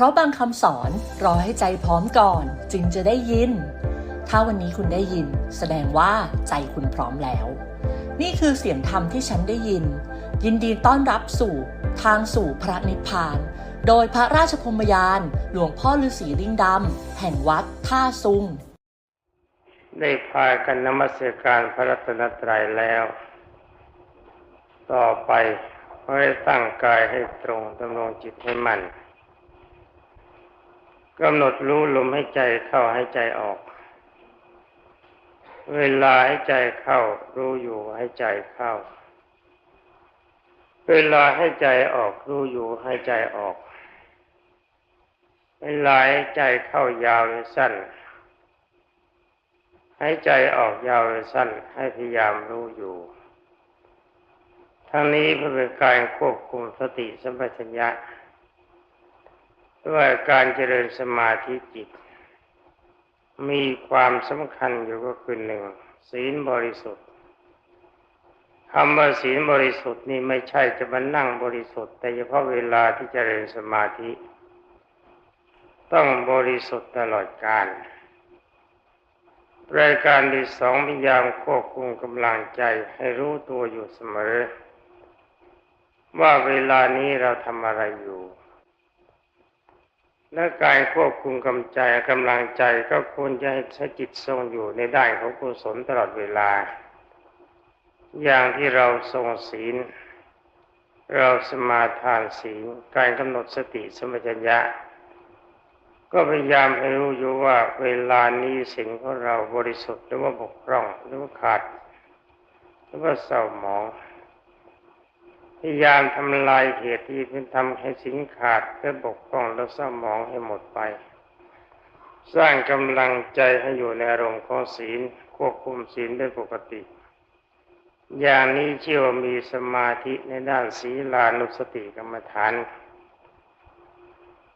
ราะบางคำสอนรอให้ใจพร้อมก่อนจึงจะได้ยิน ถ้าวันนี้คุณได้ยิน แสดงว่าใจคุณพร้อมแล้ว นี่คือเสียงธรรมที่ฉันได้ยิน ยินดีต้อนรับสู่ ทางสู่พระนิพพาน โดยพระราชพมยาน หลวงพ่อฤาษีลิงดำแห่งวัดท่าซุง ได้พากันนมัสการพระรัตนตรัยแล้ว ต่อไปให้ตั้งกายให้ตรงดำรงจิตให้มั่น กำหนดรู้ลมให้ใจเข้าให้ใจออก เวลาให้ใจเข้า รู้อยู่ให้ใจเข้า เวลาให้ใจออก รู้อยู่ให้ใจออก เวลาให้ใจเข้ายาวหรือสั้นหายใจออกยาวหรือสั้นให้พยายามรู้อยู่ ทั้งนี้เพื่อเป็นการควบคุมสติสัมปชัญญะ วยการเจริญสมาธิจิต มีความสำคัญอยู่ก็คือหนึ่งศีลบริสุทธิ์คำว่าศีลบริสุทธิ์นี่ไม่ใช่จะมานั่งบริสุทธิ์ แต่เฉพาะเวลาที่เจริญสมาธิ ต้องบริสุทธิ์ตลอดกาลรายการที่สองพยายามควบคุมกำลังใจให้รู้ตัวอยู่เสมอ ว่าเวลานี้เราทำอะไรอยู่ และการควบคุมกำใจกำลังใจก็ควรจะให้ใช้จิตทรงอยู่ในด้านของกุศลตลอดเวลา อย่างที่เราทรงศีล เราสมาทานศีล การกำหนดสติสมัชัญญะ ก็พยายามให้รู้อยู่ว่าเวลานี้สิ่งของเราบริสุทธิ์หรือว่าบกพร่องหรือว่าขาดหรือว่าเศร้าหมอง พยายามทำลายเหตุที่เป็นทำให้สิงขาดและบกพร่องและเศร้าหมองให้หมดไป สร้างกำลังใจให้อยู่ในอารมณ์ของศีลควบคุมศีลได้ปกติ อย่างนี้เชื่อว่ามีสมาธิในด้านศีลานุสติกรรมฐาน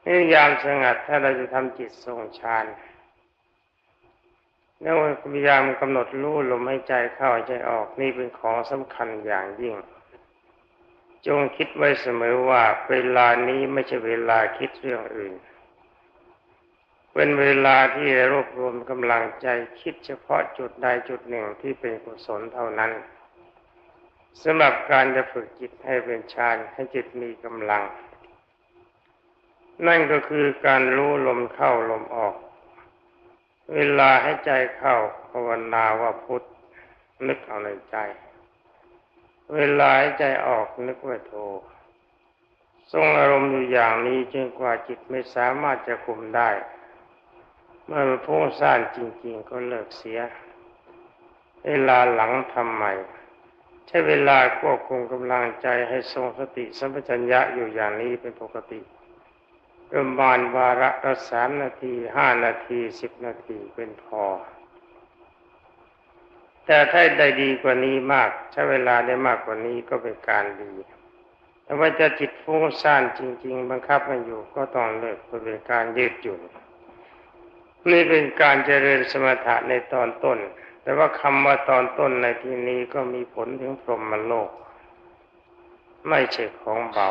พยายามสงัดถ้าเราจะทำจิตทรงฌานแล้วพยายามกำหนดรู้ลมให้ใจเข้าใจออกนี่เป็นของสำคัญอย่างยิ่ง จงคิดไว้เสมอว่าเวลานี้ไม่ใช่เวลาคิดเรื่องอื่น เป็นเวลาที่รวบรวมกำลังใจคิดเฉพาะจุดใดจุดหนึ่งที่เป็นกุศลเท่านั้นสำหรับการจะฝึกจิตให้เป็นฌานให้จิตมีกำลัง นั่นก็คือการรู้ลมเข้าลมออก เวลาให้ใจเข้าภาวนาว่าพุทธนึกเอาในใจ เวลาใจออกนึกว่าโททรงอารมณ์อยู่อย่างนี้จนกว่าจิตไม่สามารถจะคุมได้ เมื่อมันพุ่งซ่านจริง ๆ ก็เลิกเสีย เวลาหลังทำใหม่ ใช้เวลาควบคุมกำลังใจให้ทรงสติสัมปชัญญะอยู่อย่างนี้เป็นปกติประมาณวาระละสามนาทีห้านาทีสิบนาทีเป็นพอ แต่ถ้าได้ดีกว่านี้มาก ใช้เวลาได้มากกว่านี้ก็เป็นการดี แต่ว่าจะจิตฟุ้งซ่านจริง ๆ บังคับมันอยู่ก็ต้องเลิกเป็นการยืดหยุ่นนี่เป็นการเจริญสมถะในตอนต้น แต่ว่าคำว่าตอนต้นในที่นี้ก็มีผลถึงพรหมโลก ไม่ใช่ของเบา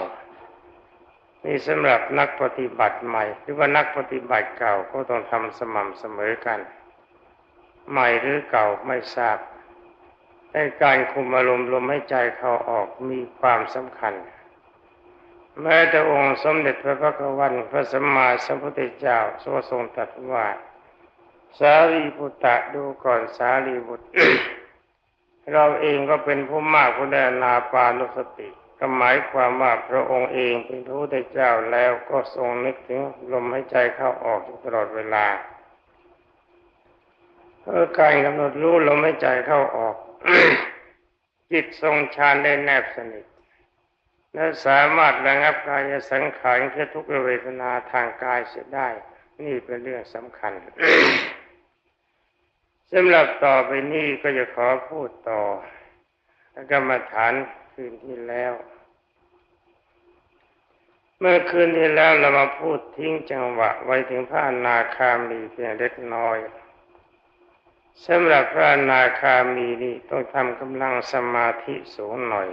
นี่สำหรับนักปฏิบัติใหม่ หรือว่านักปฏิบัติเก่าก็ต้องทำสม่ำเสมอกัน ใหม่หรือเก่าไม่ทราบในการคุมอารมณ์ลมให้ใจเข้าออกมีความสำคัญ แม้แต่องค์สมเด็จพระพักตร์วันพระสัมมาสัมพุทธเจ้าทรงตรัสว่าสารีบุตรดูก่อนสารีบุตร เราเองก็เป็นผู้มากผู้ได้นาปานุสติก็หมายความว่าพระองค์เองเป็นพระพุทธเจ้าแล้วก็ทรงนึกถึงลมหายใจเข้าออกตลอดเวลา เพื่อการกำหนดรู้ลมหายใจเข้าออก จิตทรงฌานได้แนบสนิท และสามารถระงับกายสังขารคือทุกเวทนาทางกายเสียได้ นี่เป็นเรื่องสำคัญสำหรับต่อไปนี้ก็จะขอพูดต่อกรรมฐานคืนที่แล้ว เมื่อคืนที่แล้วเรามาพูดทิ้งจังหวะไว้ถึงพระนาคามีเพียงเล็กน้อย สำหรับพระนาคามีนี่ต้องทำกำลังสมาธิสูงหน่อย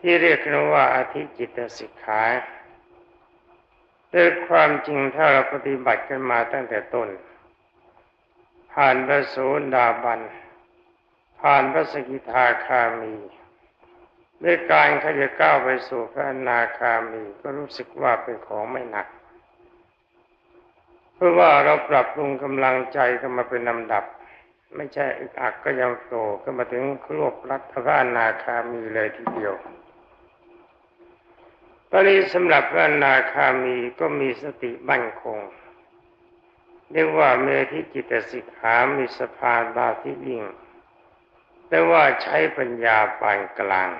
ที่เรียกกันว่าอธิจิตสิกขาด้วยความจริงถ้าเราปฏิบัติกันมาตั้งแต่ต้น ผ่านพระโสดาบัน ผ่านพระสกิทาคามีด้วยการขยัก้าวไปสู่พระนาคามีก็รู้สึกว่าเป็นของไม่หนัก ราะว่าเราปรับปรุงกำลังใจกันมาเป็นลำดับ ไม่ใช่อึกอักก็ยังโตก็มาถึงครวบรัฐพระนาคามีเลยทีเดียวตอนนี้สำหรับพระอนาคามีก็มีสติบั่นคงเรียกว่าเมธิจิตสิกขามีสภาบาที่ยิ่ง แต่ว่าใช้ปัญญาปานกลาง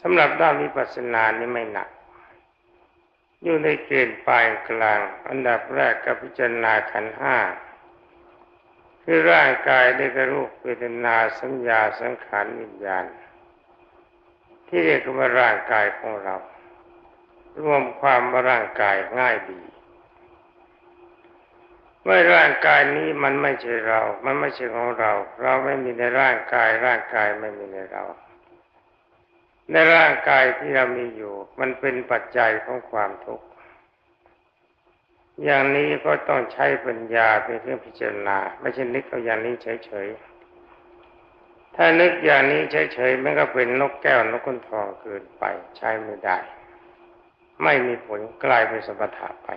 สำหรับด้านวิปัสสนานี่ไม่หนัก อยู่ในเกณฑ์ปลานกลาง อันดับแรกกับพิจารณาขันห้าคือร่างกายได้กระรูปเวทนาสัญญาสังขารวิญญาณ ที่เรียกว่าร่างกายของเรา รวมความว่าร่างกายง่ายดีเมื่อร่างกายนี้มันไม่ใช่เรา มันไม่ใช่ของเรา เราไม่มีในร่างกาย ร่างกายไม่มีในเรา ในร่างกายที่เรามีอยู่ มันเป็นปัจจัยของความทุกข์ อย่างนี้ก็ต้องใช้ปัญญาเป็นเครื่องพิจารณา ไม่ใช่นึกเอาอย่างนี้เฉยๆ ถ้านึกอย่างนี้เฉยๆ มันก็เป็นนกแก้วนกขุนทองเกินไป ใช้ไม่ได้ ไม่มีผลกลายเป็นสมถะไป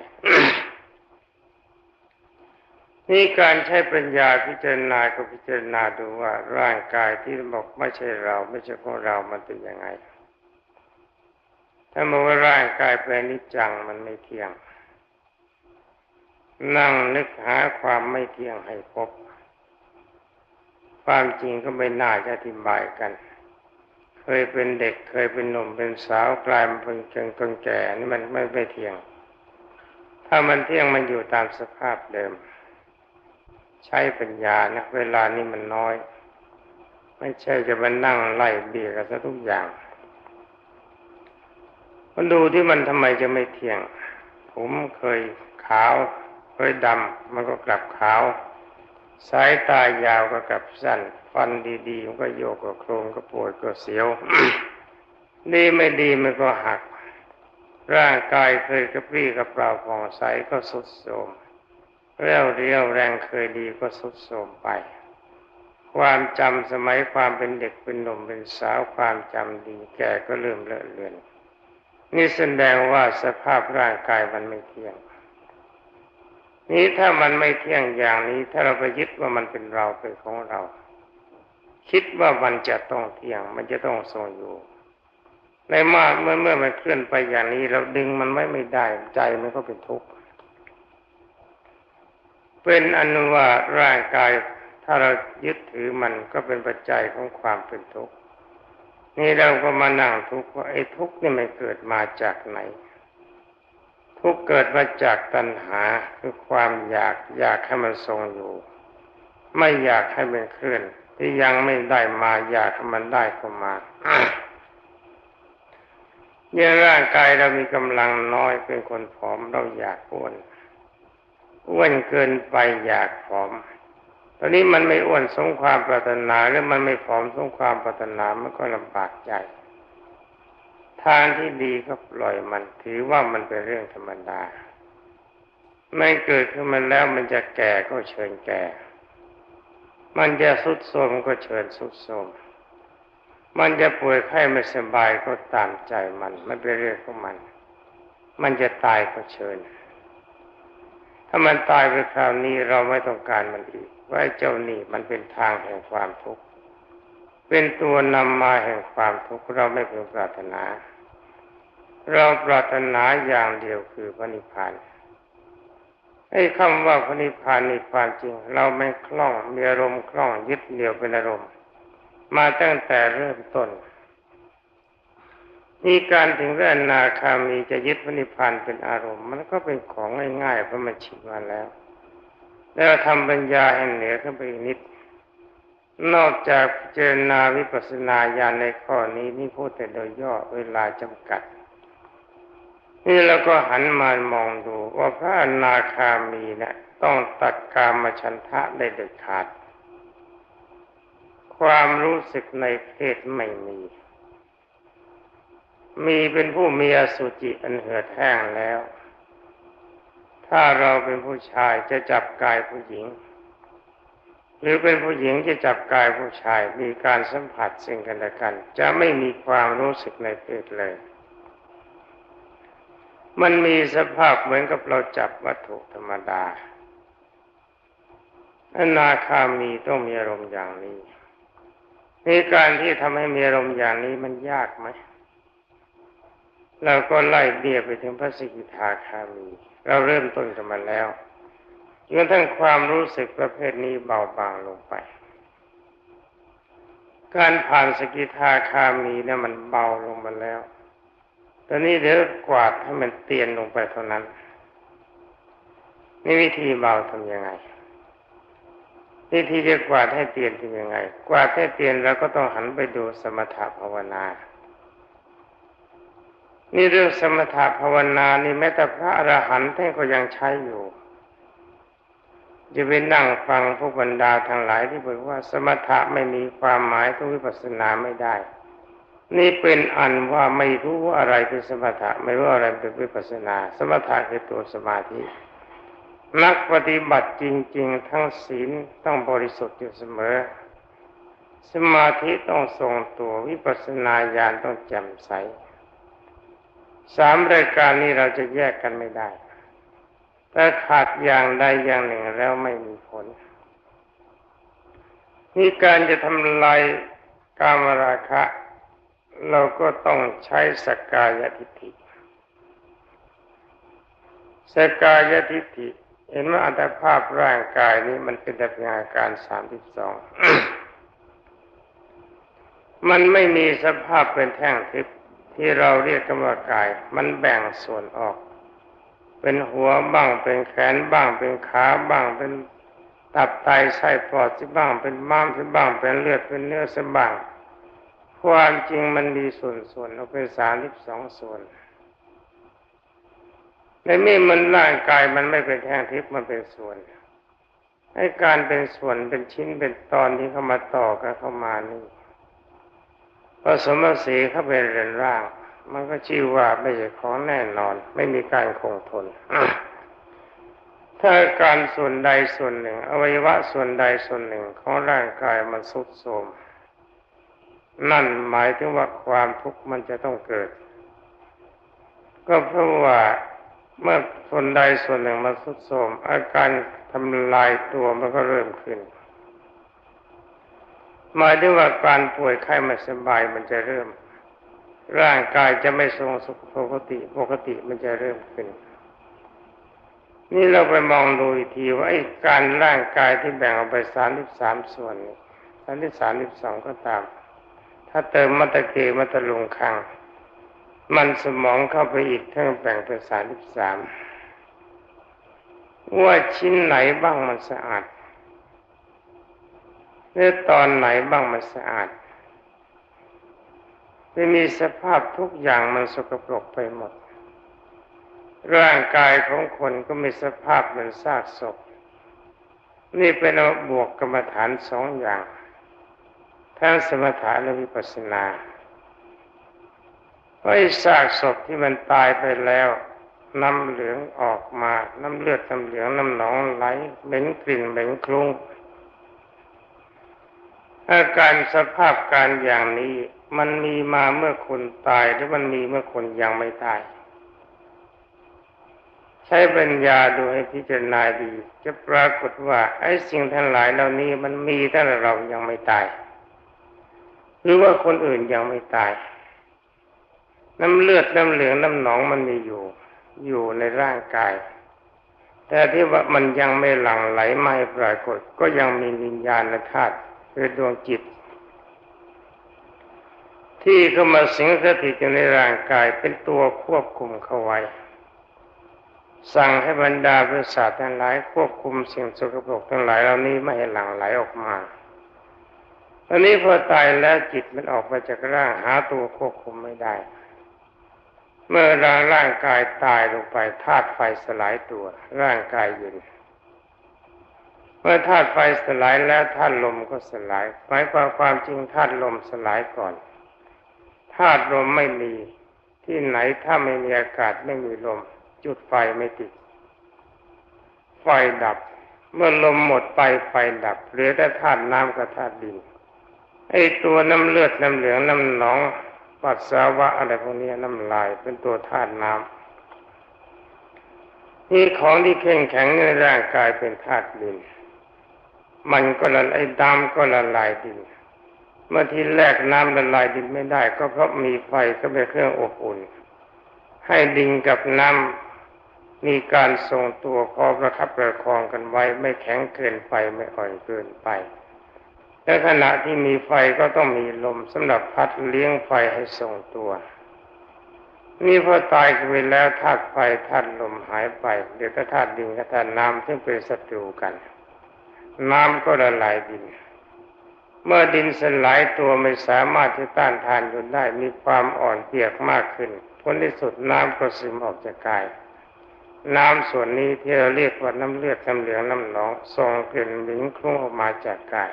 นี่การใช้ปัญญาพิจารณาก็พิจารณาดูว่าร่างกายที่บอกไม่ใช่เราไม่ใช่ของเรามันเป็นยังไง ถ้าบอกว่าร่างกายเป็นนิจจังมันไม่เที่ยง นั่งนึกหาความไม่เที่ยงให้พบ ความจริงก็ไม่น่าจะอธิบายกัน เคยเป็นเด็กเคยเป็นหนุ่มเป็นสาวกลายมาเป็นเกงคนแก่นี่มันไม่ไม่เที่ยง ถ้ามันเที่ยงมันอยู่ตามสภาพเดิม ใช้ปัญญานะเวลานี้มันน้อย ไม่ใช่จะมานั่งไล่เบียกันซะทุกอย่างมันดูที่มันทำไมจะไม่เที่ยง ผมเคยขาวเคยดำมันก็กลับขาว สายตายาวก็กลับสั้น ฟันดีๆมันก็โยกก็โครงก็ปวดก็เสียวดีไม่ดีมันก็หัก ร่างกายเคยกระปรี้กระเปร่าผ่องใสก็สุดโทรม เรี่ยวเรียวแรงเคยดีก็สุดโทรมไป ความจำสมัยความเป็นเด็กเป็นหนุ่มเป็นสาวความจำดีแก่ก็เริ่มเลอะเลือน นี่แสดงว่าสภาพร่างกายมันไม่เที่ยง นี้ถ้ามันไม่เที่ยงอย่างนี้ ถ้าเราไปยึดว่ามันเป็นเราเป็นของเรา คิดว่ามันจะต้องเที่ยง มันจะต้องทรงอยู่ในมื่อเมื่อเมื่อมันเคลื่อนไปอย่างนี้เราดึงมันไว้ไม่ได้ใจมันก็เป็นทุกข์ เป็นอนุว่าร่างกายถ้าเรายึดถือมันก็เป็นปัจจัยของความเป็นทุกข์นี่เราก็มานั่งทุกข์ว่าไอ้ทุกข์นี่มันเกิดมาจากไหน ทุกข์เกิดมาจากตัณหาคือความอยากอยากให้มันทรงอยู่ ไม่อยากให้มันเคลื่อน ที่ยังไม่ได้มาอยากให้มันได้เข้ามาเนี่ยร่างกายเรามีกำลังน้อยเป็นคนผอมเราอยากอ้วน อ้วนเกินไปอยากผอม ตอนนี้มันไม่อ้วนสมความปรารถนาหรือมันไม่ผอมสมความปรารถนามันก็ลำบากใจ ทางที่ดีก็ปล่อยมันถือว่ามันเป็นเรื่องธรรมดาไม่เกิดขึ้นมาแล้วมันจะแก่ก็เชิญแก่ มันจะสุดโทมก็เชิญสุดโทมมันจะป่วยไข้ไม่สบายก็ตามใจมัน มันเป็นเรื่องของมัน มันจะตายก็เชิญ ถ้ามันตายไปคราวนี้เราไม่ต้องการมันอีกว่าเจ้านี่มันเป็นทางแห่งความทุกข์ เป็นตัวนำมาแห่งความทุกข์เราไม่พึงปรารถนา เราปรารถนาอย่างเดียวคือพระนิพพานไอ้คำว่าพระนิพพานนี่ความจริง เราไม่คล่องมีอารมณ์คล่องยึดเดียวเป็นอารมณ์ มาตั้งแต่เริ่มต้น มีการถึงเรื่องนาคามีจะยึดพระนิพพานเป็นอารมณ์ มันก็เป็นของง่ายๆเพราะมันชินมาแล้ว แล้วทำปัญญาให้เหนือขึ้นไปอีกนิด นอกจากเจรณาวิปัสสนาญาณในข้อนี้นี่พูดแต่โดยย่อเวลาจำกัด นี่เราก็หันมามองดูว่าพระอนาคามีเนะี่ยต้องตัดกามฉันทะได้เด็ดขาด ความรู้สึกในเพศไม่มี มีเป็นผู้มีอสุจิอันเหือดแห้งแล้ว ถ้าเราเป็นผู้ชายจะจับกายผู้หญิง หรือเป็นผู้หญิงจะจับกายผู้ชาย มีการสัมผัสสิ่งกันและกัน จะไม่มีความรู้สึกในเพศเลย มันมีสภาพเหมือนกับเราจับวัตถุธรรมดาอนาคามีต้องมีอารมณ์อย่างนี้ในการที่ทำให้มีอารมณ์อย่างนี้มันยากไหม เราก็ไล่เบี้ยไปถึงพระสกิทาคามี เราเริ่มต้นกันมาแล้วจนกระทั่งความรู้สึกประเภทนี้เบาบางลงไป การผ่านสกิทาคามีเนี่ยมันเบาลงมาแล้ว ตอนนี้เดี๋ยวกวาดให้มันเตียนลงไปเท่านั้นนี่วิธีเบาทำยังไงวิธีจะกวาดให้เตียนทำยังไง กวาดให้เตียนเราก็ต้องหันไปดูสมถภาวนา นี่เรื่องสมถภาวนานี่แม้แต่พระอรหันต์ท่านก็ยังใช้อยู่ จะไปนั่งฟังพวกบรรดาทั้งหลายที่บอกว่าสมถะไม่มีความหมายต้องวิปัสสนาไม่ได้ นี่เป็นอันว่าไม่รู้ว่าอะไรเป็นสมถะ ไม่รู้อะไรเป็นวิปัสสนา สมถะคือตัวสมาธิ นักปฏิบัติจริง ๆ ทั้งศีลต้องบริสุทธิ์อยู่เสมอ สมาธิต้องทรงตัววิปัสสนาญาณต้องแจ่มใส สามรายการนี้เราจะแยกกันไม่ได้ถ้าขาดอย่างใดอย่างหนึ่งแล้วไม่มีผล นี่การจะทำลายกามราคะ เราก็ต้องใช้สกกายทิฏฐิสกกายทิฏฐิ เห็นว่าอัตภาพร่างกายนี้มันเป็นแต่เพียงอาการสามสิบสองมันไม่มีสภาพเป็นแท่งทิพย์ ที่เราเรียกกันว่ากาย มันแบ่งส่วนออก เป็นหัวบ้างเป็นแขนบ้าง เป็นขาบ้างเป็นตับไตไส้ปอดสิบ้าง เป็นม้ามสิบ้าง เป็นเลือดเป็นเนื้อสิบ้าง ความจริงมันมีส่วนส่วนออกเป็นสามสิบสองส่วนในมื่มันร่างกายมันไม่เป็นแท่งทิพย์มันเป็นส่วนให้การเป็นส่วนเป็นชิ้นเป็นตอนที่เข้ามาต่อกันเข้ามานี่ พอสมสีเข้าไปเรียนร่าง มันก็ชื่อว่าไม่ใช่ของแน่นอน ไม่มีการคงทน ถ้าการส่วนใดส่วนหนึ่ง อวัยวะส่วนใดส่วนหนึ่งของร่างกายมันสุดโทรมนั่นหมายถึงว่าความทุกข์มันจะต้องเกิด ก็เพราะว่าเมื่อส่วนใดส่วนหนึ่งมันสุดโทรมอาการทำลายตัวมันก็เริ่มขึ้น หมายถึงว่าการป่วยไข้ไม่สบายมันจะเริ่ม ร่างกายจะไม่ทรงสุขปกติปกติมันจะเริ่มขึ้น นี่เราไปมองดูอีกทีว่าไอ้การร่างกายที่แบ่งออกไปสามสิบสามส่วนนี่สามสิบสามสิบสองก็ตาม ถ้าเติมมัตตะเกมัตตะลุงคัง มันสมองเข้าไปอีกทั้งแบ่งเป็นสามสิบสามว่าชิ้นไหนบ้างมันสะอาด หรือตอนไหนบ้างมันสะอาดไม่มีสภาพทุกอย่างมันสกปรกไปหมด ร่างกายของคนก็มีสภาพเหมือนซากศพ นี่เป็นบวกกรรมฐานสองอย่างทั้งสมถะและวิปัสสนาไอ้ซากศพที่มันตายไปแล้วน้ำเหลืองออกมา น้ำเลือดน้ำเหลืองน้ำหนองไหลเหม็นกลิ่นเหม็นคลุ้ง อาการสภาพการอย่างนี้มันมีมาเมื่อคนตายหรือมันมีเมื่อคนยังไม่ตาย ใช้ปัญญาดูให้พิจารณาดี จะปรากฏว่าไอ้สิ่งทั้งหลายเหล่านี้มันมีตั้งแต่เรายังไม่ตาย หรือว่าคนอื่นยังไม่ตาย น้ำเลือดน้ำเหลืองน้ำหนองมันมีอยู่ อยู่ในร่างกาย แต่ที่ว่ามันยังไม่หลั่งไหลไม่ปรากฏ ก็ยังมีวิญญาณธาตุ คือดวงจิต ที่เข้ามาสิงสถิตอยู่ในร่างกายเป็นตัวควบคุมเขาไว้ สั่งให้บรรดาประสาททั้งหลายควบคุมสิ่งสกปรกทั้งหลายเหล่านี้ไม่ให้หลั่งไหลออกมาตอนนี้พอตายแล้วจิตมันออกมาจากร่างหาตัวควบคุมไม่ได้ เมื่อร่างร่างกายตายลงไปธาตุไฟสลายตัว ร่างกายเย็น เมื่อธาตุไฟสลายแล้วธาตุลมก็สลาย หมายความความจริงธาตุลมสลายก่อนธาตุลมไม่มีที่ไหนถ้าไม่มีอากาศไม่มีลม จุดไฟไม่ติด ไฟดับ เมื่อลมหมดไปไฟดับเหลือแต่ธาตุน้ำกับธาตุดินไอตัวน้ำเลือดน้ำเหลืองน้ำหนองปัสสาวะอะไรพวกนี้น้ำลายเป็นตัวธาตุน้ำนี่ของที่แข็งแข็งในร่างกายเป็นธาตุดิน มันก็ละไอ้ดำก็ละลายดิน เมื่อที่แรกน้ำละลายดินไม่ได้ ก็เพราะมีไฟก็เป็นเครื่องอบอุ่น ให้ดินกับน้ำมีการทรงตัวพอประคับประคองกันไว้ ไม่แข็งเกินไปไม่อ่อนเกินไปและขณะที่มีไฟก็ต้องมีลมสำหรับพัดเลี้ยงไฟให้ทรงตัว นี่พอตายไปแล้วธาตุไฟธาตุลมหายไปเดี๋ยวธาตุดินกับธาตุน้ำซึ่งเป็นศัตรูกัน น้ำก็ละลายดิน เมื่อดินสลายตัวไม่สามารถที่ต้านทานอยู่ได้มีความอ่อนเปียกมากขึ้นผลที่สุดน้ำก็ซึมออกจากกาย น้ำส่วนนี้ที่เราเรียกว่าน้ำเลือดน้ำเหลืองน้ำหนองส่งกลิ่นหมิ่นคลุ้งออกมาจากกาย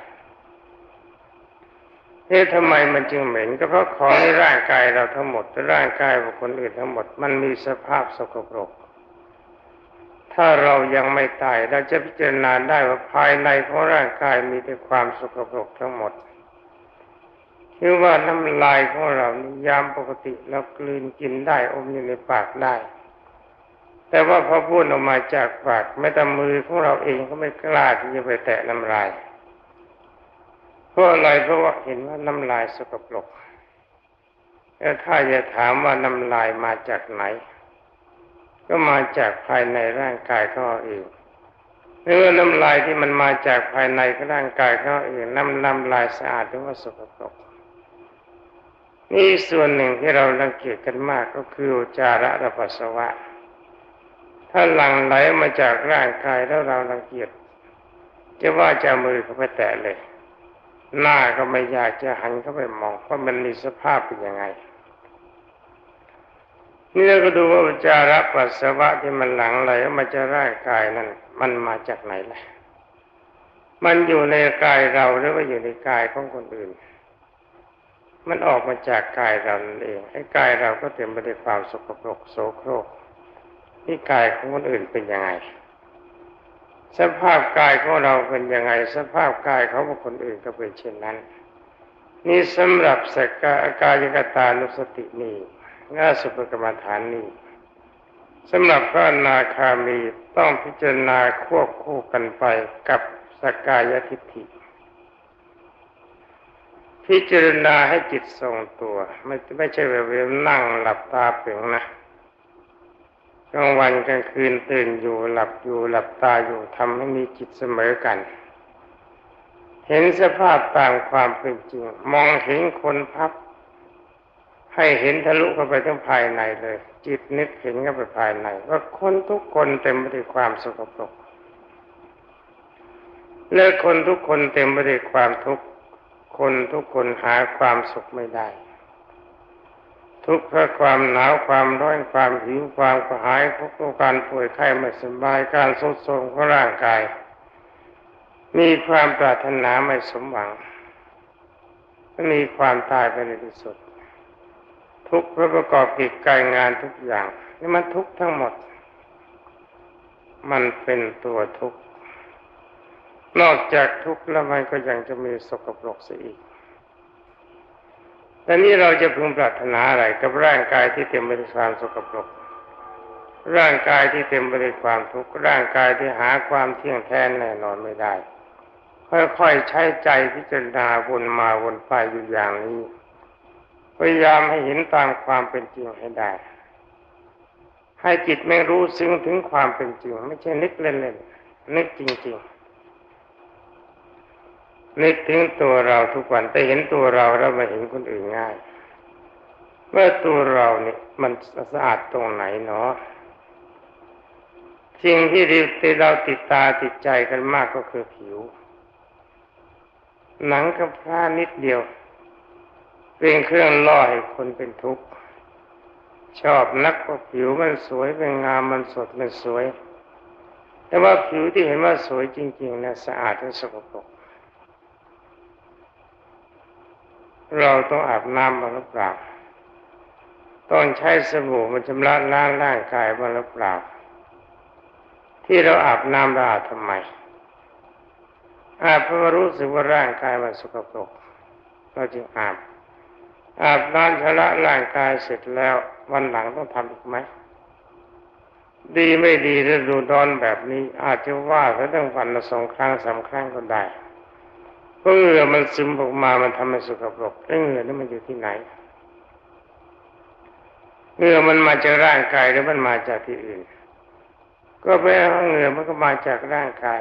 เอ๊ะทำไมมันจึงเหม็นก็เพราะของในร่างกายเราทั้งหมดร่างกายของคนอื่นทั้งหมด มันมีสภาพสกปรก ถ้าเรายังไม่ตายเราจะพิจารณาได้ว่าภายในของร่างกายมีแต่ความสกปรกทั้งหมดคือว่าน้ำลายของเรานี่ยามปกติเรากลืนกินได้อมอยู่ในปากได้ แต่ว่าพอพูดออกมาจากปากแม้แต่มือของเราเองก็ไม่กล้าที่จะไปแตะน้ำลายเพราะอะไรเพราะว่าเห็นว่าน้ำลายสกปรกแล้วถ้าจะถามว่าน้ำลายมาจากไหน ก็มาจากภายในร่างกายเขาเองหรือว่าน้ำลายที่มันมาจากภายในร่างกายเขาเองน้ำน้ำลายสะอาดหรือว่าสกปรกนี่ส่วนหนึ่งที่เราลังเกียจกันมากก็คือจาระระปัสสาวะ ถ้าหลั่งไหลมาจากร่างกายแล้วเราลังเกียจจะว่าจะมือเขาไปแตะเลย หน้าก็ไม่อยากจะหันเข้าไปมองว่ามันมีสภาพเป็นยังไง นี่เราก็ดูว่าจาระปัสสาวะที่มันหลังไหลมาจากร่างกายนั้นมันมาจากไหนล่ะ มันอยู่ในกายเราหรือว่าอยู่ในกายของคนอื่น มันออกมาจากกายเราเองไอ้กายเราก็เต็มไปด้วยความสกปรกโสโครกที่กายของคนอื่นเป็นยังไง สภาพกายของเราเป็นยังไง สภาพกายของบุคคลอื่นก็เป็นเช่นนั้น นี่สำหรับสกากายกตานุสตินี้ ง่าสุภกรรมฐานนี้สำหรับพระนาคามีต้องพิจารณาควบคู่กันไปกับสกายทิฏฐิ พิจารณาให้จิตทรงตัว ไม่ไม่ใช่แบบนั่งหลับตาเปล่งนะกลางวันกลางคืนตื่นอยู่หลับอยู่หลับตาอยู่ทำให้มีจิตเสมอกัน เห็นสภาพตามความเป็นจริง มองเห็นคนพับ ให้เห็นทะลุเข้าไปทั้งภายในเลย จิตนึกเห็นเข้าไปภายใน ว่าคนทุกคนเต็มไปด้วยความสกปรกและคนทุกคนเต็มไปด้วยความทุกข์คนทุกคนหาความสุขไม่ได้ ทุกข์เพราะความหนาวความร้อนความหิวความกระหายพวกการป่วยไข้ไม่สบายการทรุดโทรมของร่างกาย มีความปรารถนาไม่สมหวังมีความตายไปในที่สุด ทุกข์เพราะประกอบกิจการงานทุกอย่าง นี่มันทุกข์ทั้งหมด มันเป็นตัวทุกข์ นอกจากทุกข์แล้วมันก็ยังจะมีสกปรกเสียอีกแต่นี้เราจะพึงปรารถนาอะไรกับร่างกายที่เต็มไปด้วยความสกปรก ร่างกายที่เต็มไปด้วยความทุกข์ร่างกายที่หาความเที่ยงแท้แน่นอนไม่ได้ ค่อยๆใช้ใจพิจารณาวนมาวนไปอยู่อย่างนี้ พยายามให้เห็นตามความเป็นจริงให้ได้ ให้จิตไม่รู้ซึ้งถึงความเป็นจริง ไม่ใช่นึกเล่นๆนึกจริง ๆ นึกถึงตัวเราทุกวันแต่เห็นตัวเราแล้วมาเห็นคนอื่นง่ายเมื่อตัวเราเนี่ยมันสะอาดตรงไหนเนาะสิ่งที่เราติดตาติดใจกันมากก็คือผิว หนังกับผ้านิดเดียว เป็นเครื่องล่อให้คนเป็นทุกข์ชอบนักว่าผิวมันสวยเป็นงามมันสดมันสวย แต่ว่าผิวที่เห็นว่าสวยจริงๆนะสะอาดและสกปรกเราต้องอาบน้ำมาหรือเปล่าต้องใช้สบู่มันชำระล้างร่างกายบ้างหรือเปล่าที่เราอาบน้ำเราอาบทำไมอาบเพราะว่ารู้สึกว่าร่างกายมันสกปรกเราจึงอาบ อาบน้ำชำระร่างกายเสร็จแล้ว วันหลังต้องทำอีกไหม ดีไม่ดีฤดูร้อนแบบนี้ อาจจะว่าถ้าต้องวันละสองครั้งสามครั้งก็ได้เพราะเหงื่อมันซึมออกมามันทำให้สกปรกแล้วเหงื่อนี่มันอยู่ที่ไหนเหงื่อมันมาจากร่างกายหรือมันมาจากที่อื่น ก็แปลว่าเหงื่อมันก็มาจากร่างกาย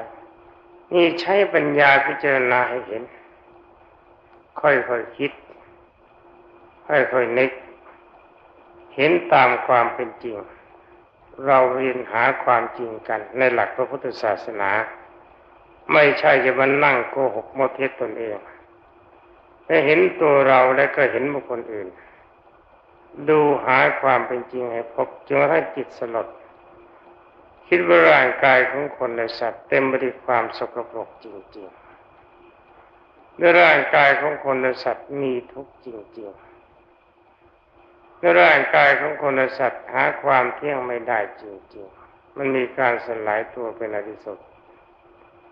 นี่ใช้ปัญญาพิจารณาให้เห็น ค่อยๆคคิด ค่อยๆนึก เห็นตามความเป็นจริง เราเรียนหาความจริงกัน ในหลักพระพุทธศาสนา ไม่ใช่จะมานั่งโกหกมดเท็จตนเองแต่เห็นตัวเราและก็เห็นบุคคลอื่น ดูหาความเป็นจริงให้พบจนกระทั่งจิตสลดคิดว่าร่างกายของคนและสัตว์เต็มไปด้วยความสกปรกจริงๆในร่างกายของคนและสัตว์มีทุกข์จริงๆ ร่างกายของคนสัตว์หาความเที่ยงไม่ได้จริงๆ มันมีการสลายตัวเป็นอดิสุด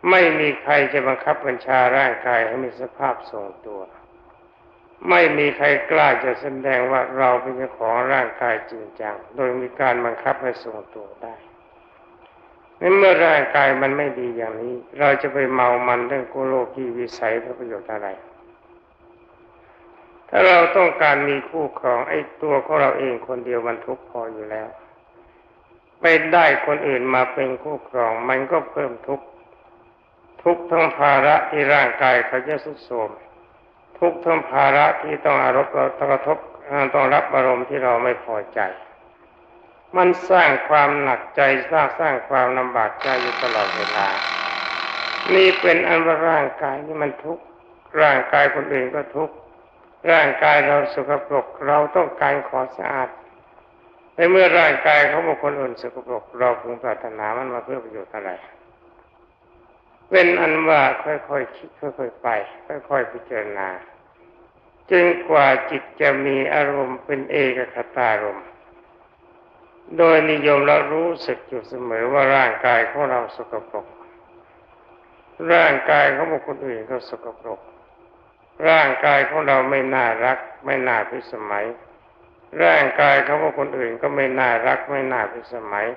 ไม่มีใครจะบังคับบัญชาร่างกายให้มีสภาพทรงตัว ไม่มีใครกล้าจะแสดงว่าเราเป็นเจ้าของร่างกายจริงจัง โดยมีการบังคับให้ทรงตัวได้ในเมื่อร่างกายมันไม่ดีอย่างนี้ เราจะไปเมามันเรื่องโกโลกีวิสัยเพื่อประโยชน์อะไร ถ้าเราต้องการมีคู่ครองไอ้ตัวของเราเองคนเดียวมันทุกข์พออยู่แล้วไปได้คนอื่นมาเป็นคู่ครอง มันก็เพิ่มทุกข์ทุกข์ทั้งภาระที่ร่างกายเขาจะสุดโทรมทุกข์ทั้งภาระที่ต้องอารมณ์ต้องกระทบต้องรับอารมณ์ที่เราไม่พอใจ มันสร้างความหนักใจสร้างสร้างความลำบากใจอยู่ตลอดเวลา นี่เป็นอันว่าร่างกายนี่มันทุกข์ร่างกายคนอื่นก็ทุกข์ ร่างกายเราสกปรกเราต้องการขอสะอาดในเมื่อร่างกายเขาบอกคนอื่นสกปรกเราพึงปรารถนามันมาเพื่อประโยชน์อะไรเป็นอันว่าค่อยๆคคิดค่อยๆไป ค่อยๆพิจารณาจนกว่าจิตจะมีอารมณ์เป็นเอกคตารมณ์โดยนิยมเรารู้สึกอยู่เสมอว่าร่างกายของเราสกปรก ร่างกายของบุคคลอื่นก็สกปรก ร่างกายของเราไม่น่ารัก ไม่น่าพิสมัย ร่างกายของคคลอื่นก็ไม่น่ารัก ไม่น่าพิสมัย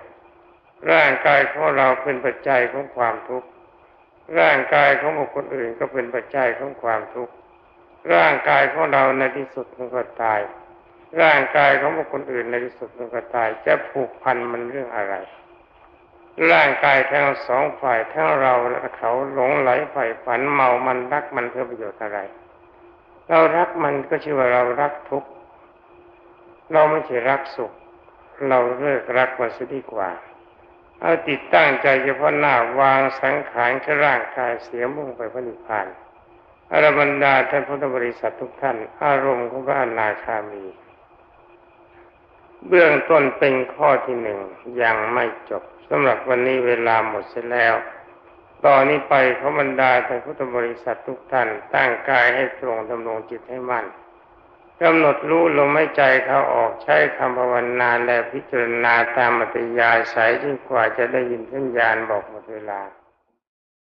ร่างกายของเราเป็นปัจจัยของความทุกข์ร่างกายของบุคคลอื่นก็เป็นปัจจัยของความทุกข์ร่างกายของเราในที่สุดมันก็ตาย ร่างกายของบุคคลอื่นในที่สุดมันก็ตาย จะผูกพันมันเรื่องอะไร ร่างกายทั้งสองฝ่ายทั้งเราและเขาหลงไหลใฝ่ฝันเมามันรักมันเพื่อประโยชน์อะไร เรารักมันก็ชื่อว่าเรารักทุกข์เราไม่ใช่รักสุข เราเลิกรักมันซะดีกว่า เอาติดตั้งใจเฉพาะหน้าวางสังขารแค่ร่างกายเสียมุ่งไปพระนิพพานอรบรรดาท่านพุทธบริษัททุกท่าน อารมณ์ของพระอนาคามี เบื้องต้นเป็นข้อที่หนึ่งยังไม่จบสำหรับวันนี้เวลาหมดเสียแล้ว ตอนนี้ไปเขาบรรดาท่านพุทธบริษัททุกท่าน ตั้งกายให้ตรงดำรงจิตให้มั่นกำหนดรู้ลมหายใจเขาออกใช้คำภาวนาและพิจารณาตามมัตยาสายจนกว่าจะได้ยินสัญญาณบอกหมดเวลา